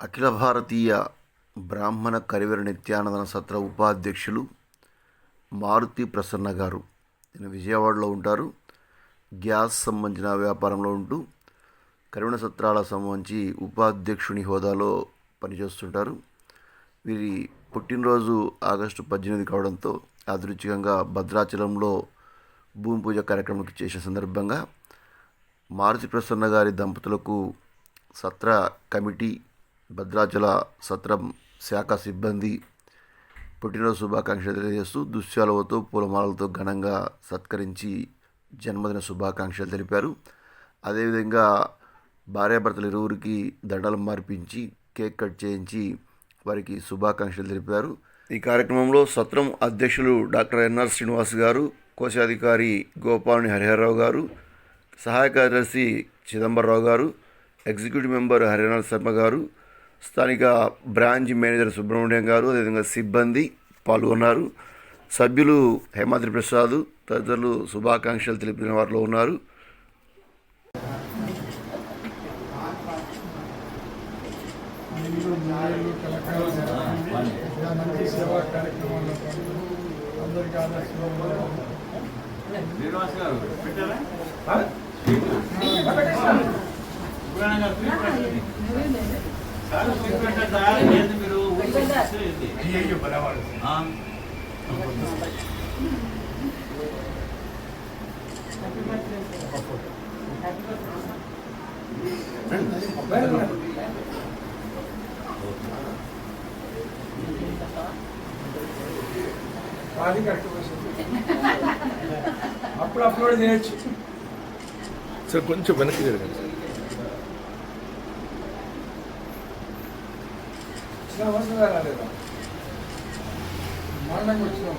అఖిల భారతీయ బ్రాహ్మణ కరివెర నిత్యానందన సత్ర ఉపాధ్యక్షులు మారుతి ప్రసన్న గారు. ఈయన విజయవాడలో ఉంటారు. గ్యాస్ సంబంధించిన వ్యాపారంలో ఉంటూ కరివెన సత్రాల సంబంధించి ఉపాధ్యక్షుని హోదాలో పనిచేస్తుంటారు. వీరి పుట్టినరోజు ఆగస్టు పద్దెనిమిది కావడంతో అదృచ్ఛికంగా భద్రాచలంలో భూమి పూజ కార్యక్రమం చేసిన సందర్భంగా మారుతి ప్రసన్న గారి దంపతులకు సత్ర కమిటీ భద్రాచల సత్రం శాఖ సిబ్బంది పుట్టినరోజు శుభాకాంక్షలు తెలియజేస్తూ దుశ్యాలవతో పూలమాలతో ఘనంగా సత్కరించి జన్మదిన శుభాకాంక్షలు తెలిపారు. అదేవిధంగా భార్యాభర్తలు ఇరువురికి దండలు మార్పించి కేక్ కట్ చేయించి వారికి శుభాకాంక్షలు తెలిపారు. ఈ కార్యక్రమంలో సత్రం అధ్యక్షులు డాక్టర్ ఎన్ఆర్ శ్రీనివాస్ గారు కోశాధికారి గోపాలని హరిహరరావు గారు సహాయ కార్యదర్శి చిదంబరరావు గారు ఎగ్జిక్యూటివ్ మెంబర్ హరినాథ్ శర్మ గారు స్థానిక బ్రాంచ్ మేనేజర్ సుబ్రహ్మణ్యం గారు అదేవిధంగా సిబ్బంది పాల్గొన్నారు. సభ్యులు హేమాద్రి ప్రసాద్ తదితరులు శుభాకాంక్షలు తెలిపిన వారిలో ఉన్నారు. నీళ్ళు నీళ్ళు కలకాలం మంచి సేవా కార్యక్రమాల్లో పాల్గొని అందరికీ ఆదర్శంగా శ్రీనివాస్ గారు పెట్టారా? ఆ, పాది కట్టుకోవచ్చు అప్పుడు అప్లోడ్ చేయొచ్చు. సార్ కొంచెం వెనక్కి జరగండి సార్. వస్తుందా రాలేదా? మరణంగా వచ్చినాం.